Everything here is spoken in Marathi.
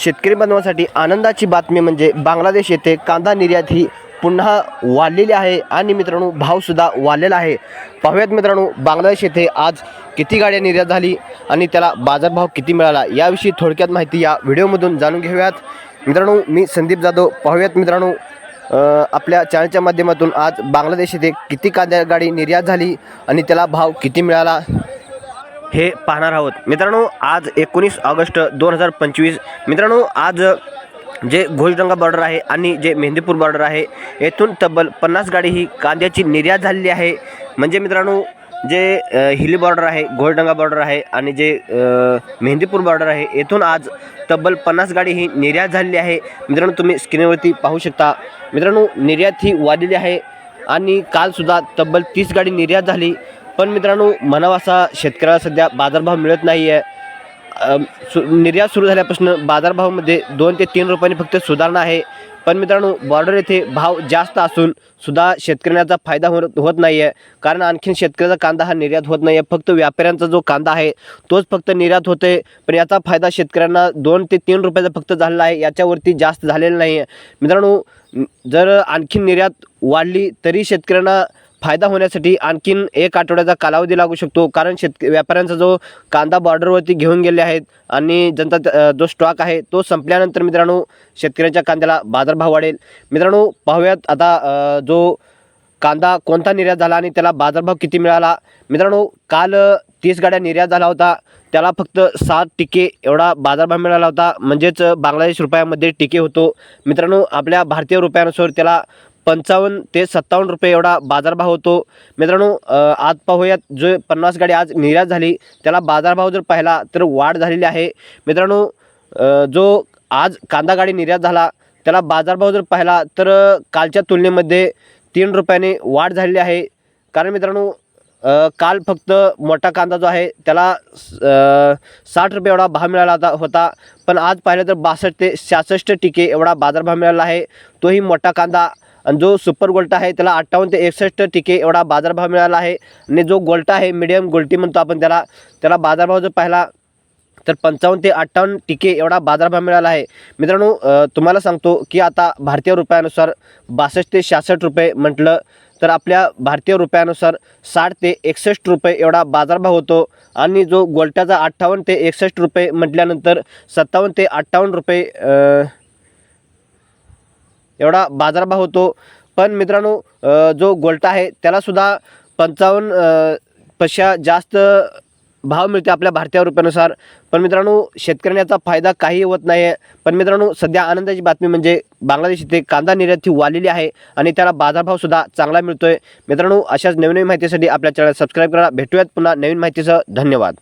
शेतकरी बांधवांसाठी आनंदाची बातमी म्हणजे बांगलादेश येथे कांदा निर्यात ही पुन्हा वाढलेली आहे आणि मित्रांनो भावसुद्धा वाढलेला आहे. पाहूयात मित्रांनो बांगलादेश येथे आज किती गाड्या निर्यात झाली आणि त्याला बाजारभाव किती मिळाला याविषयी थोडक्यात माहिती या व्हिडिओमधून जाणून घेऊयात. मित्रांनो मी संदीप जाधव. पाहूयात मित्रांनो आपल्या चॅनलच्या माध्यमातून आज बांगलादेश येथे किती कांदा गाडी निर्यात झाली आणि त्याला भाव किती मिळाला? हे पाहणार आहोत. मित्रांनो आज एकोणीस ऑगस्ट दोन हजार पंचवीस. मित्रांनो आज जे घोषडंगा बॉर्डर आहे आणि जे मेहंदीपूर बॉर्डर आहे येथून तब्बल पन्नास गाडी ही कांद्याची निर्यात झालेली आहे. म्हणजे मित्रांनो जे हिली बॉर्डर आहे घोषडंगा बॉर्डर आहे आणि जे मेहंदीपूर बॉर्डर आहे येथून आज तब्बल पन्नास गाडी ही निर्यात झालेली आहे. मित्रांनो तुम्ही स्क्रीनवरती पाहू शकता. मित्रांनो निर्यात ही वाढलेली आहे आणि कालसुद्धा तब्बल तीस गाडी निर्यात झाली. पण मित्रांनो म्हणावा असा शेतकऱ्याला सध्या बाजारभाव मिळत नाही आहे सु निर्यात सुरू झाल्यापासून बाजारभावामध्ये दोन ते तीन रुपयांनी फक्त सुधारणा आहे. पण मित्रांनो बॉर्डर येथे भाव जास्त असून सुद्धा शेतकऱ्यांचा फायदा होत होत नाही आहे कारण आणखीन शेतकऱ्याचा कांदा हा निर्यात होत नाही आहे फक्त व्यापाऱ्यांचा जो कांदा आहे तोच फक्त निर्यात होते पण याचा फायदा शेतकऱ्यांना दोन ते तीन रुपयाचा फक्त झालेला आहे. याच्यावरती जास्त झालेला नाही आहे मित्रांनो जर आणखीन निर्यात वाढली तरी शेतकऱ्यांना फायदा होण्यासाठी आणखीन एक आठवड्याचा कालावधी लागू शकतो. कारण शेतक व्यापाऱ्यांचा जो कांदा बॉर्डरवरती घेऊन गेले आहेत आणि ज्यांचा जो स्टॉक आहे तो संपल्यानंतर मित्रांनो शेतकऱ्यांच्या कांद्याला बाजारभाव वाढेल. मित्रांनो पाहूयात आता जो कांदा कोणता निर्यात झाला आणि त्याला बाजारभाव किती मिळाला. मित्रांनो काल तीस गाड्या निर्यात झाला होता. त्याला फक्त सात टिके एवढा बाजारभाव मिळाला होता. म्हणजेच बांगलादेश रुपयामध्ये टिके होतो. मित्रांनो आपल्या भारतीय रुपयानुसार त्याला पंचावन्न ते सत्तावन्न रुपये एवढा बाजारभाव होतो. मित्रांनो आज पाहूयात जो पन्नास गाडी आज निर्यात झाली त्याला बाजारभाव जर पाहिला तर वाढ झालेली आहे. मित्रांनो जो आज कांदा गाडी निर्यात झाला त्याला बाजारभाव जर पाहिला तर कालच्या तुलनेमध्ये तीन रुपयाने वाढ झालेली आहे. कारण मित्रांनो काल फक्त मोठा कांदा जो आहे त्याला स- साठ रुपये एवढा भाव मिळाला होता होता. पण आज पाहिलं तर बासष्ट ते सहासष्ट टिके एवढा बाजारभाव मिळाला आहे. तोही मोठा कांदा आणि जो सुपर गोल्टा आहे त्याला अठ्ठावन्न ते एकसष्ट टिके एवढा बाजारभाव मिळाला आहे. आणि जो गोल्टा आहे मिडियम गोल्टी म्हणतो आपण त्याला त्याला बाजारभाव जर पाहिला तर पंचावन्न ते अठ्ठावन्न टिके एवढा बाजारभाव मिळाला आहे. मित्रांनो तुम्हाला सांगतो की आता भारतीय रुपयानुसार बासष्ट ते शहासष्ट रुपये म्हटलं तर आपल्या भारतीय रुपयानुसार साठ ते एकसष्ट रुपये एवढा बाजारभाव होतो. आणि जो गोल्टाचा अठ्ठावन्न ते एकसष्ट रुपये म्हटल्यानंतर सत्तावन्न ते अठ्ठावन्न रुपये एवढा बाजारभाव होतो. पण मित्रांनो जो गोल्टा आहे त्यालासुद्धा पंचावन्न अ, पेक्षा जास्त भाव मिळते आपल्या भारतीय रुपयानुसार. पण मित्रांनो शेतकऱ्यांना याचा फायदा काही होत नाही आहे पण मित्रांनो सध्या आनंदाची बातमी म्हणजे बांगलादेश इथे कांदा निर्यात ही वाढलेली आहे आणि त्याला बाजारभावसुद्धा चांगला मिळतो आहे मित्रांनो अशाच नवीन नवीन माहितीसाठी आपल्या चॅनल सबस्क्राईब करा. भेटूयात पुन्हा नवीन माहितीसह. धन्यवाद.